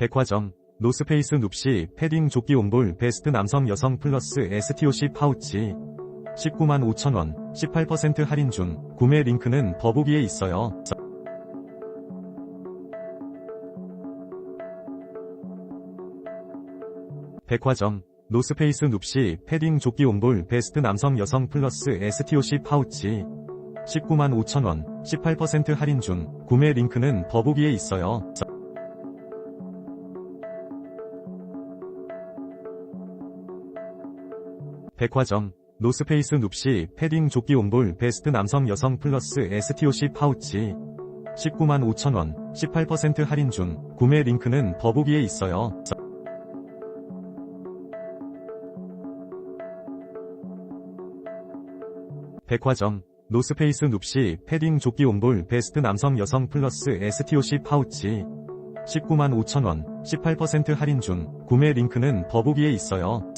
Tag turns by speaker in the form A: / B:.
A: 백화점, 노스페이스 눕시 패딩 조끼 온볼 베스트 남성 여성 플러스 STOC 파우치 19만 5천원 18% 할인 중 구매 링크는 더보기에 있어요. 백화점, 노스페이스 눕시 패딩 조끼 온볼 베스트 남성 여성 플러스 STOC 파우치 19만 5천원 18% 할인 중 구매 링크는 더보기에 있어요. 백화점, 노스페이스 눕시 패딩 조끼 온볼 베스트 남성 여성 플러스 STOC 파우치 19만 5천원 18% 할인 중 구매 링크는 더보기에 있어요. 백화점, 노스페이스 눕시 패딩 조끼 온볼 베스트 남성 여성 플러스 STOC 파우치 19만 5천원 18% 할인 중 구매 링크는 더보기에 있어요.